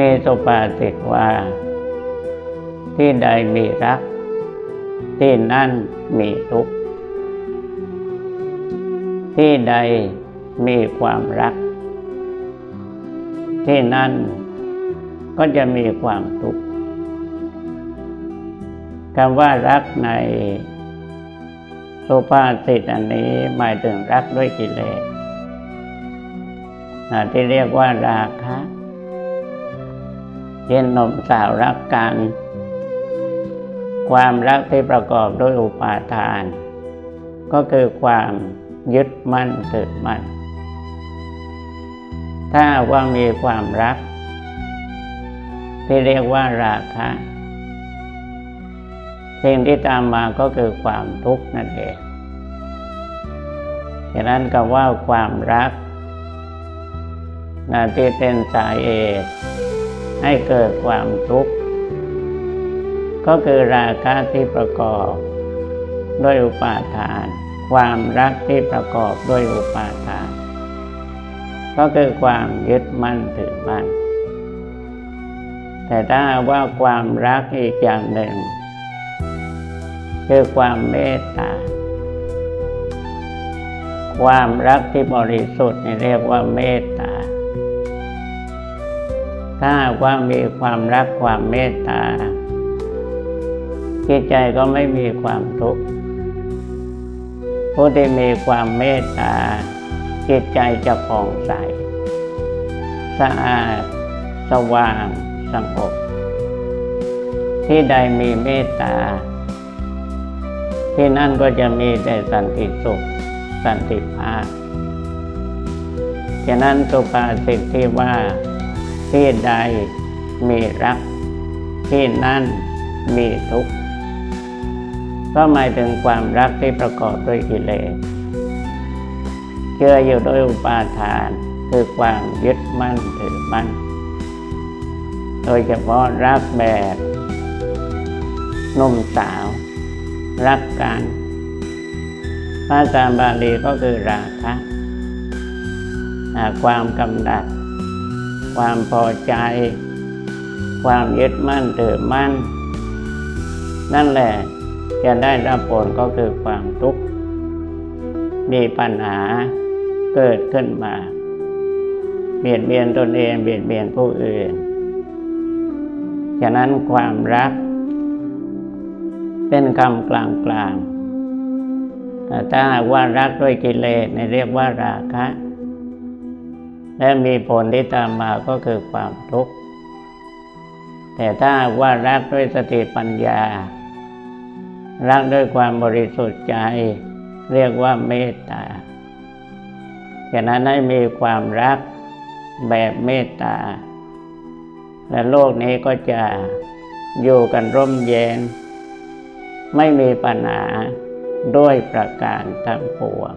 มีสุปาษิตว่า ที่ใดมีรัก ที่นั่นมีทุกข์ ที่ใดมีความรัก ที่นั่นก็จะมีความทุกข์คำว่ารักในสุภาษิตอันนี้หมายถึงรักด้วยกิเลสที่เรียกว่าราคะ ช่นหนมสาวรักกัน ความรักที่ประกอบด้วยอุปาทาน ก็คือความยึดมั่นถือมั่น ถ้าว่ามีความรัก ที่เรียกว่าราคะสิ่งที่ตามมาก็คือความทุกข์นั่นเองฉะนั้นกับว่าความรักนะที่เป็นสาเหตุ ให้เกิดความทุกข์ ก็คือราคะที่ประกอบ ด้วยอุปาทาน ความรักที่ประกอบด้วยอุปาทาน ก็คือความยึดมั่นถือมั่นแต่ถ้าว่าความรักอีกอย่างหนึ่ง คือความเมตตา ความรักที่บริสุทธิ์นี่เรียกว่าเมตตา ถ้าว่ามีความรักความเมตตาจิตใจก็ไม่มีความทุกข์ผู้ที่มีความเมตตาจิตใจจะผ่องใส สะอาด สว่างสงบที่ใดมีเมตตา ที่นั่นก็จะมีแต่สันติสุข สันติภาพฉะนั้นสุภาษิตที่ว่า ที่ใดมีรักที่นั่นมีทุกข์ก็หมายถึงความรักที่ประกอบด้วยกิเลสเชื่ออยู่ด้วยอุปาทานคือความยึดมั่นถือมั่น โดยเฉพาะรักแบบนุ่มสาว รักกันภาษาบาลีก็คือราคะความกำดัด ความพอใจ ความยึดมั่นถือมั่น นั่นแหละจะได้รับผลก็คือความทุกข์มีปัญหาเกิดขึ้นมาเบียดเบียนตนเองเบียดเบียนผู้อื่น ฉะนั้นความรัก เป็นคำกลางกลางๆถ้าว่ารักด้วยกิเลสเรียกว่าราคะ และมีผลที่ตามมาก็คือความทุกข์ แต่ถ้าว่ารักด้วยสติปัญญา รักด้วยความบริสุทธิ์ใจ เรียกว่าเมตตาฉะนั้นให้มีความรักแบบเมตตา และโลกนี้ก็จะอยู่กันร่มเย็น ไม่มีปัญหาด้วยประการทั้งปวง